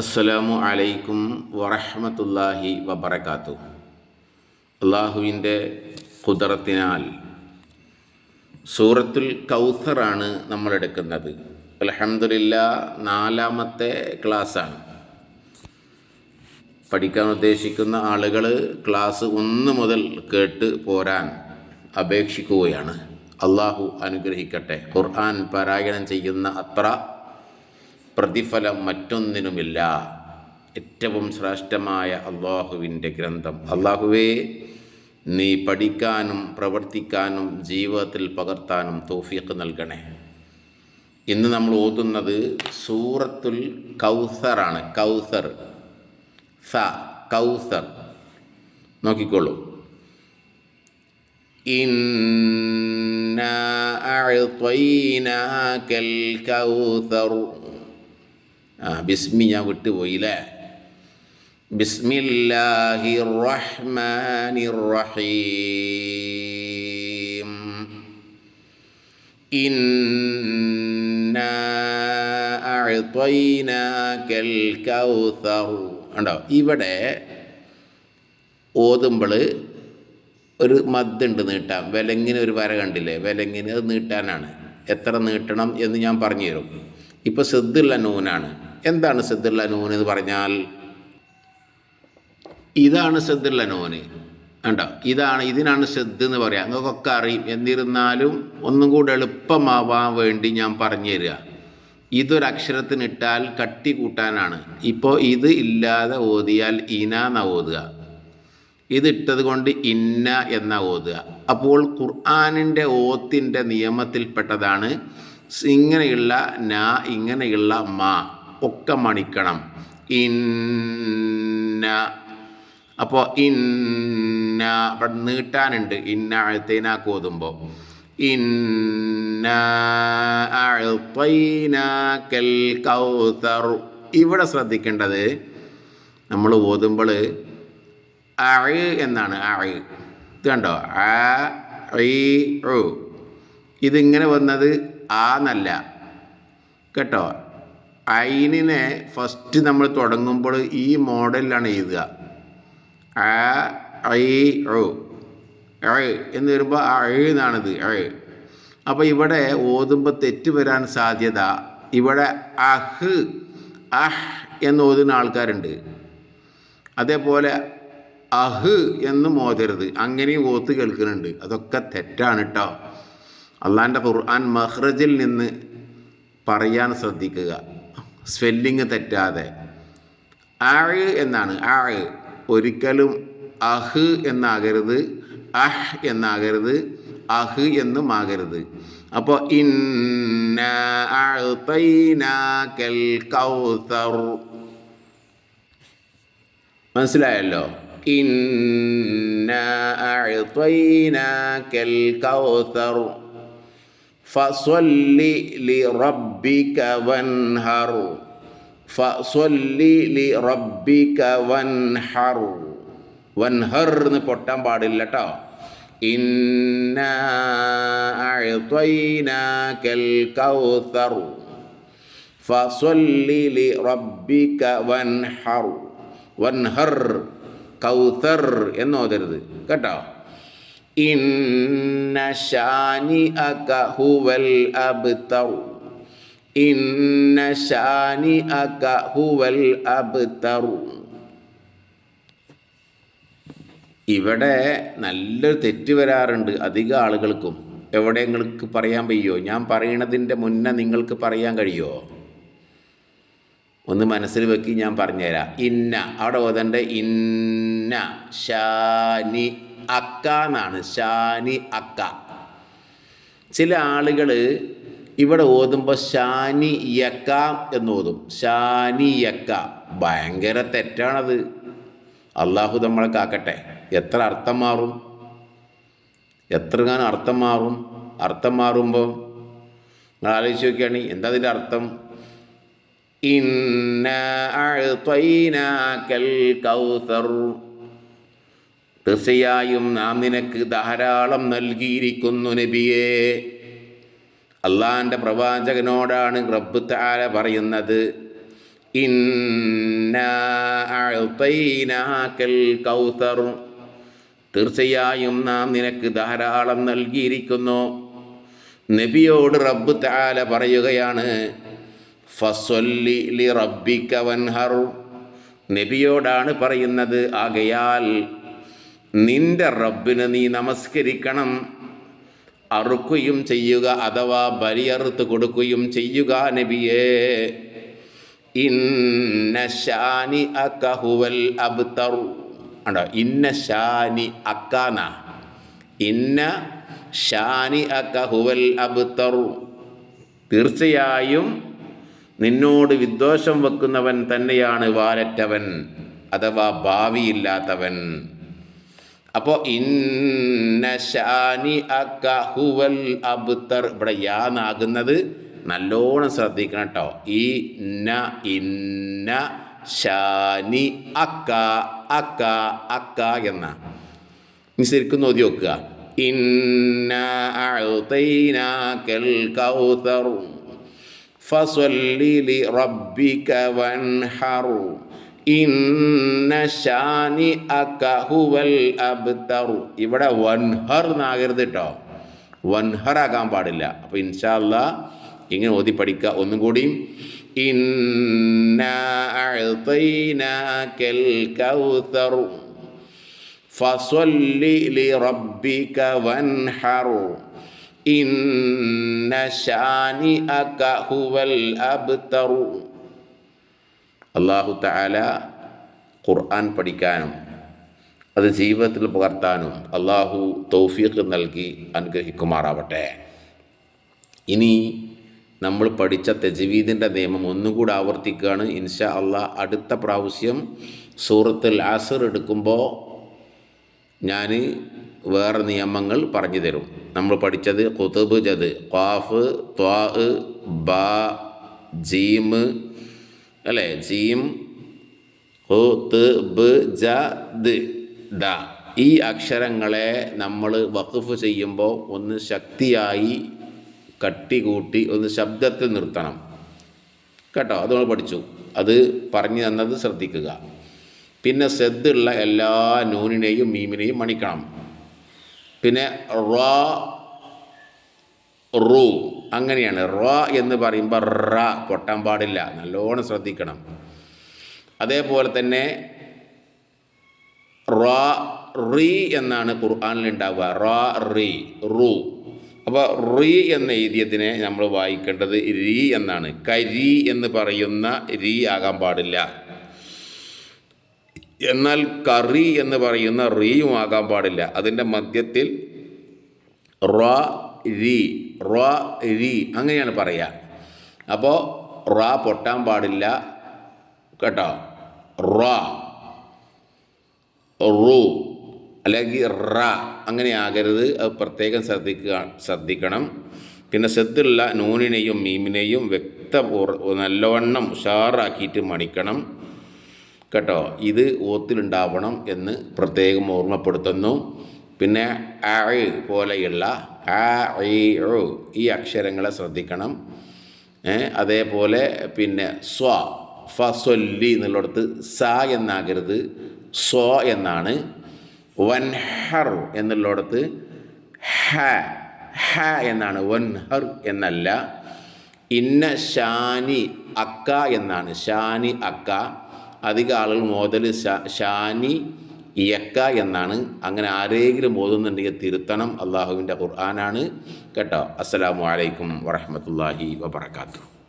അസ്സലാമു അലൈക്കും വറഹമത്തല്ലാഹി വബർക്കാത്തു അള്ളാഹുവിന്റെ കുതറത്തിനാൽ സൂറത്തുൽ കൗസറാണ് നമ്മൾ എടുക്കുന്നത് അലഹമില്ല നാലാമത്തെ ക്ലാസ്സാണ്. പഠിക്കാൻ ഉദ്ദേശിക്കുന്ന ആളുകൾ ക്ലാസ് ഒന്ന് മുതൽ കേട്ട് പോരാൻ അപേക്ഷിക്കുകയാണ്. അള്ളാഹു അനുഗ്രഹിക്കട്ടെ. ഖുർആൻ പാരായണം ചെയ്യുന്ന അത്ര പ്രതിഫലം മറ്റൊന്നിനുമില്ല. ഏറ്റവും ശ്രേഷ്ഠമായ അള്ളാഹുവിന്റെ ഗ്രന്ഥം. അള്ളാഹുവേ നീ പഠിക്കാനും പ്രവർത്തിക്കാനും ജീവിതത്തിൽ പകർത്താനും തൗഫീഖ് നൽകണേ. ഇന്ന് നമ്മൾ ഓതുന്നത് സൂറത്തുൽ കൗസറാണ്. കൗസർ. സ കൗസർ. നോക്കിക്കോളൂ. ഇന്ന അഅ്തൈനാകൽ കൗസർ ആ ബിസ്മി ഞാൻ വിട്ടുപോയില്ലേ? ബിസ്മില്ലാഹി റഹ്മാനി റഹീം ഉണ്ടോ ഇവിടെ ഓതുമ്പോൾ ഒരു മദ്ദുണ്ട് നീട്ടാൻ. വിലങ്ങിന് ഒരു വര കണ്ടില്ലേ? വിലങ്ങിന് അത് നീട്ടാനാണ്. എത്ര നീട്ടണം എന്ന് ഞാൻ പറഞ്ഞു തരും ഇപ്പോൾ സിദ്ദുള്ള നൂനാണ്. എന്താണ് സിദ്ദുള്ള നൂൻ എന്ന് പറഞ്ഞാൽ ഇതാണ് സിദ്ദുള്ള നൂന് കണ്ടോ? ഇതാണ് ഇതിനാണ് സിദ്ധ എന്ന് പറയാം. നിങ്ങൾക്കൊക്കെ അറിയും. എന്നിരുന്നാലും ഒന്നും കൂടെ എളുപ്പമാവാൻ വേണ്ടി ഞാൻ പറഞ്ഞു തരിക ഇതൊരക്ഷരത്തിന് ഇട്ടാൽ കട്ടി കൂട്ടാനാണ്. ഇപ്പോൾ ഇത് ഇല്ലാതെ ഓതിയാൽ ഇന എന്ന ഓതുക. ഇതിട്ടത് കൊണ്ട് ഇന്ന എന്ന ഓതുക. അപ്പോൾ ഖുർആാനിന്റെ ഓത്തിന്റെ നിയമത്തിൽപ്പെട്ടതാണ് ഇങ്ങനെയുള്ള ന ഇങ്ങനെയുള്ള മാ. ഒക്കെ മണിക്കണം. ഇന്ന. അപ്പോൾ ഇന്ന. അവിടെ നീട്ടാനുണ്ട്. ഇന്ന അഴുത്തേന കോതുമ്പോൾ ഇന്ന അഴുത്തൈനാക്കൽ കൗതർ ഇവിടെ ശ്രദ്ധിക്കേണ്ടത് നമ്മൾ ഓതുമ്പോൾ അഴ് എന്നാണ്. അഴ്. ഇത് കണ്ടോ? ആ ഇതിങ്ങനെ വന്നത് ആ എന്നല്ല. കേട്ടോ? ഐനിനെ ഫസ്റ്റ് നമ്മൾ തുടങ്ങുമ്പോൾ ഈ മോഡലിലാണ് എഴുതുക. ആ ഐ അഴ് എന്ന് വരുമ്പോൾ ആ എന്നാണിത് ഏ അപ്പോൾ ഇവിടെ ഓതുമ്പോൾ തെറ്റ് വരാൻ സാധ്യത. ഇവിടെ അഹ് അഹ് എന്ന് ഓതുന്ന ആൾക്കാരുണ്ട്. അതേപോലെ അഹ് എന്ന് ഓതരുത്. അങ്ങനെയും ഓത്ത് കേൾക്കുന്നുണ്ട്. അതൊക്കെ തെറ്റാണ് കേട്ടോ അള്ളാന്റെ ഖുർആൻ മഹ്റജിൽ നിന്ന് പറയാൻ ശ്രദ്ധിക്കുക. സ്പെല്ലിങ് തെറ്റാതെ. ആഴ് എന്നാണ്. ആഴ് ഒരിക്കലും അഹ് എന്നാകരുത്. അഹ് എന്നാകരുത്. അഹ് എന്നും ആകരുത്. അപ്പോൾ ഇന്ന അഅ്തൈനാക്കൽ കൗസർ. മനസ്സിലായല്ലോ? ഇന്ന കൗസർ. ഫസ്വല്ലി ലിറബ്ബിക വൻഹർ ഫസ്വല്ലി ലിറബ്ബിക വൻഹർ വൻഹർ എന്ന് പൊട്ടാൻ പാടില്ല കേട്ടോ കൗസർ ഫസ്വല്ലി ലിറബ്ബിക വൻഹർ വൻഹർ കൗസർ എന്നോതരുത്. കേട്ടോ? ഇന്ന ഹുവൽ അബ്തർ ഇന്ന ഷാനി അക ഹുവൽ അബ്തർ ഇവിടെ നല്ലൊരു തെറ്റ് വരാറുണ്ട് അധിക ആളുകൾക്കും. എവിടെ നിങ്ങൾക്ക് പറയാൻ പയ്യോ ഞാൻ പറയണതിന്റെ മുന്നേ നിങ്ങൾക്ക് പറയാൻ കഴിയുമോ ഒന്ന് മനസ്സിൽ വെക്കി ഞാൻ പറഞ്ഞുതരാം. ഇന്ന അവിടെ ഓതണ്ട? ഇന്ന ഷാനി അക്ക എന്നാണ് ഷാനി അക്ക. ചില ആളുകൾ ഇവിടെ ഓതുമ്പോൾ ഷാനി യക്ക എന്ന് ഓതും. ഷാനി യക്ക. ഭയങ്കര തെറ്റാണത്. അള്ളാഹു നമ്മളെ കാക്കട്ടെ. എത്ര അർത്ഥം മാറും? എത്ര ഞാൻ അർത്ഥം മാറും? അർത്ഥം മാറുമ്പോൾ നിങ്ങൾ ആലോചിച്ച് നോക്കിയാണ് എന്താ അതിന്റെ അർത്ഥം? ഇന്ന കൗസർ. തീർച്ചയായും നാം നിനക്ക് ധാരാളം നൽകിയിരിക്കുന്നു നബിയേ. അള്ളാന്റെ പ്രവാചകനോടാണ് റബ്ബ് താര പറയുന്നത്. കൗസർ. തീർച്ചയായും നാം നിനക്ക് ധാരാളം നൽകിയിരിക്കുന്നു. നബിയോട് റബ്ബ് താല പറയുകയാണ് ഫസ്വല്ലി ലി റബ്ബിക വൻഹർ. നബിയോടാണ് പറയുന്നത് ആകയാൽ നിന്റെ റബ്ബിന് നീ നമസ്കരിക്കണം. അറുക്കുകയും ചെയ്യുക അഥവാ ബലിയറുത്ത് കൊടുക്കുകയും ചെയ്യുക നബിയേ. ഇന്ന ഷാനി അക്കഹുവൽ അബ്തർ ഉണ്ടോ ഇന്ന ഷാനി അക്കാന ഇന്ന ഷാനി അക്കഹുവൽ അബ്തർ തീർച്ചയായും നിന്നോട് വിദ്വേഷം വെക്കുന്നവൻ തന്നെയാണ് വാലറ്റവൻ. അഥവാ ഭാവിയില്ലാത്തവൻ. അപ്പോൾ ഇന്ന അഹുവൽ അബ്തർ. ഇവിടെ യാന്നാകുന്നത് നല്ലോണം ശ്രദ്ധിക്കണം കേട്ടോ. ഈ ന ഇന്ന ഷാനി അക്ക അക്ക അക്ക എന്ന. ഇനി ശരിക്കും നോക്കി നോക്കുക. ഇന്ന അഅ്തൈനാക്കൽ കൗസർ ഫസ്വല്ലി റബ്ബിക വൻഹർ ഇന്ന ഷാനി അക്ക അബ്തർ ഇവിടെ വൻഹർ എന്നാകരുത് കേട്ടോ വൻഹർ ആകാൻ പാടില്ല. അപ്പോൾ ഇൻഷാല്ല ഇങ്ങനെ ഓതി പഠിക്കുക. ഒന്നും കൂടി. ഇന്ന ഫസ്വല്ലി അബ്തർ അല്ലാഹു താല ഖുർആൻ പഠിക്കാനും അത് ജീവിതത്തിൽ പകർത്താനും അള്ളാഹു തൗഫീഖ് നൽകി അനുഗ്രഹിക്കുമാറാവട്ടെ. ഇനി നമ്മൾ പഠിച്ച തെജവീദിന്റെ നിയമം ഒന്നുകൂടി ആവർത്തിക്കുകയാണ്. ഇൻഷാ അള്ളാഹ് അടുത്ത പ്രാവശ്യം സൂറത്തുൽ ആസർ എടുക്കുമ്പോൾ ഞാൻ വേറെ നിയമങ്ങൾ പറഞ്ഞു തരും. നമ്മൾ പഠിച്ചത് ഖുതുബ് ജത് ഖാഫ് ത്വാ ബ ജീം അല്ലേ? ജീം ഹു ത് ജ ഈ അക്ഷരങ്ങളെ നമ്മൾ വഖഫ് ചെയ്യുമ്പോൾ ഒന്ന് ശക്തിയായി കട്ടി കൂട്ടി ഒന്ന് ശബ്ദത്തിൽ നിർത്തണം. കേട്ടോ? അത് നമ്മൾ പഠിച്ചു. അത് പറഞ്ഞു തന്നത് ശ്രദ്ധിക്കുക. പിന്നെ സെദ്ദുള്ള എല്ലാ നൂനിനെയും മീമിനെയും മണിക്കണം. പിന്നെ റ റു. അങ്ങനെയാണ്. റ എന്ന് പറയുമ്പോൾ റ പൊട്ടാൻ പാടില്ല. നല്ലോണം ശ്രദ്ധിക്കണം. അതേപോലെ തന്നെ റ റീ എന്നാണ് ഖുർആാനിൽ ഉണ്ടാവുക റ റീ റു. അപ്പോൾ റീ എന്ന എഴുതിയതിനെ നമ്മൾ വായിക്കേണ്ടത് രീ എന്നാണ്. കരി എന്ന് പറയുന്ന രീ ആകാൻ പാടില്ല. എന്നാൽ കറി എന്ന് പറയുന്ന റീയും ആകാൻ പാടില്ല. അതിന്റെ മധ്യത്തിൽ റ രി റ രി അങ്ങനെയാണ് പറയുക അപ്പോൾ റ പൊട്ടാൻ പാടില്ല കേട്ടോ. റ റു അല്ലെങ്കിൽ റ അങ്ങനെ ആകരുത്. അത് പ്രത്യേകം ശ്രദ്ധിക്കുക ശ്രദ്ധിക്കണം. പിന്നെ ശ്രദ്ധയുള്ള നൂനിനെയും മീമിനെയും വ്യക്ത നല്ലവണ്ണം ഉഷാറാക്കിയിട്ട് മണിക്കണം കേട്ടോ. ഇത് ഓത്തിലുണ്ടാവണം എന്ന് പ്രത്യേകം ഓർമ്മപ്പെടുത്തുന്നു. പിന്നെ അ പോലെയുള്ള ആ ഈ അക്ഷരങ്ങളെ ശ്രദ്ധിക്കണം. അതേപോലെ പിന്നെ സ്വ ഫസ്വല്ലി എന്നുള്ളിടത്ത് സ എന്നാകരുത്. സ്വ എന്നാണ്. വൻഹർ എന്നുള്ളിടത്ത് ഹ ഹ എന്നാണ്. വൻഹർ എന്നല്ല. ഇന്ന ഷാനി അക്ക എന്നാണ്. ഷാനി അക്ക. അധിക ആളുകൾ മോതൽ ഷാനി യക്ക എന്നാണ്. അങ്ങനെ ആരെങ്കിലും ഓതുന്നുണ്ടെങ്കിൽ തിരുത്തണം. അള്ളാഹുവിന്റെ ഖുർആനാണ്. കേട്ടോ. അസ്സലാമു അലൈക്കും വറഹമത്തല്ലാഹി വബർക്കാത്തു